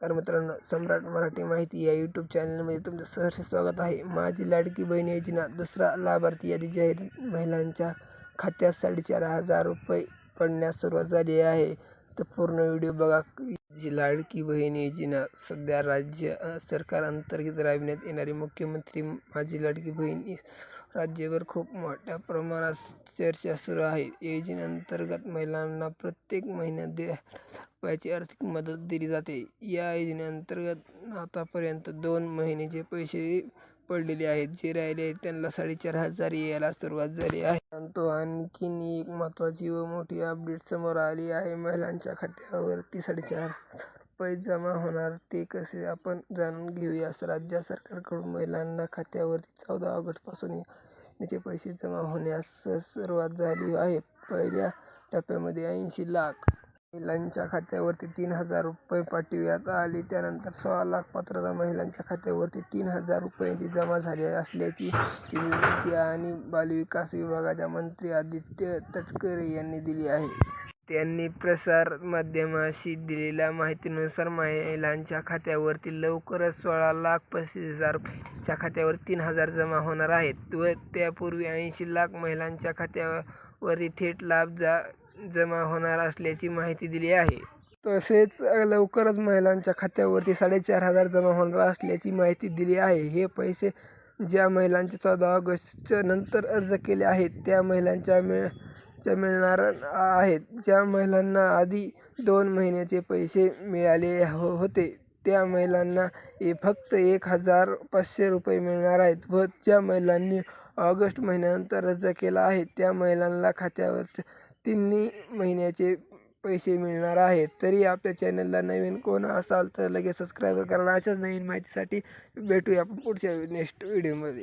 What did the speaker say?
नमस्कार मित्रांनो सम्राट मराठी माहिती या यूट्यूब चॅनलमध्ये तुमचं सहर्ष स्वागत आहे. माझी लाडकी बहीण योजना दुसरा लाभार्थी यादी जाहीर महिलांच्या खात्यात साडेचार हजार रुपये पडण्यास सुरुवात झाली आहे. तर पूर्ण व्हिडिओ बघा. जी लाडकी बहीण योजना सध्या राज्य सरकार अंतर्गत राबविण्यात येणारी मुख्यमंत्री माझी लाडकी बहीण राज्यभर खूप मोठ्या प्रमाणात चर्चा सुरू आहे. योजनेअंतर्गत महिलांना प्रत्येक महिन्यात दे रुपयाची आर्थिक मदत दिली जाते. या योजनेअंतर्गत आतापर्यंत दोन महिन्याचे पैसे पडलेले आहेत. जे राहिले आहेत त्यांना साडेचार हजार यायला सुरुवात झाली आहे. परंतु आणखीन एक महत्त्वाची व मोठी अपडेट समोर आली आहे. महिलांच्या खात्यावरती साडेचार रुपये जमा होणार. ते कसे आपण जाणून घेऊया. राज्य सरकारकडून महिलांना खात्यावरती चौदा ऑगस्टपासून याचे पैसे जमा होण्यास सुरुवात झाली आहे. पहिल्या टप्प्यामध्ये ऐंशी लाख महिलांच्या खात्यावरती तीन हजार रुपये पाठविण्यात आले. त्यानंतर सोळा लाख पात्रता महिलांच्या खात्यावरती तीन हजार रुपयांची जमा झाली असल्याची माहिती आणि बालविकास विभागाच्या मंत्री आदित्य तटकरे यांनी दिली आहे. त्यांनी प्रसार माध्यमाशी दिलेल्या माहितीनुसार महिलांच्या खात्यावरती लवकरच सोळा लाख पस्तीस हजारच्या खात्यावर तीन हजार जमा होणार आहेत व त्यापूर्वी ऐंशी लाख महिलांच्या खात्यावरती थेट लाभ जा जमा होणार असल्याची माहिती दिली आहे. तसेच लवकरच महिलांच्या खात्यावरती साडेचार हजार जमा होणार असल्याची माहिती दिली आहे. हे पैसे ज्या महिलांचे चौदा ऑगस्टच्या नंतर अर्ज केले आहेत त्या महिलांच्या मिळ च्या मिळणार आहेत. ज्या महिलांना आधी दोन महिन्याचे पैसे मिळाले हो होते त्या महिलांना ए फक्त एक हजार पाचशे रुपये मिळणार आहेत व ज्या महिलांनी ऑगस्ट महिन्यानंतर अर्ज केला आहे त्या महिलांना खात्यावर तिन्ही महिन्याचे पैसे मिळणार आहेत. तरी आपल्या चॅनलला नवीन कोण असाल तर लगेच सबस्क्राईब करा. अशाच नवीन माहितीसाठी भेटूया आपण पुढच्या नेक्स्ट व्हिडिओमध्ये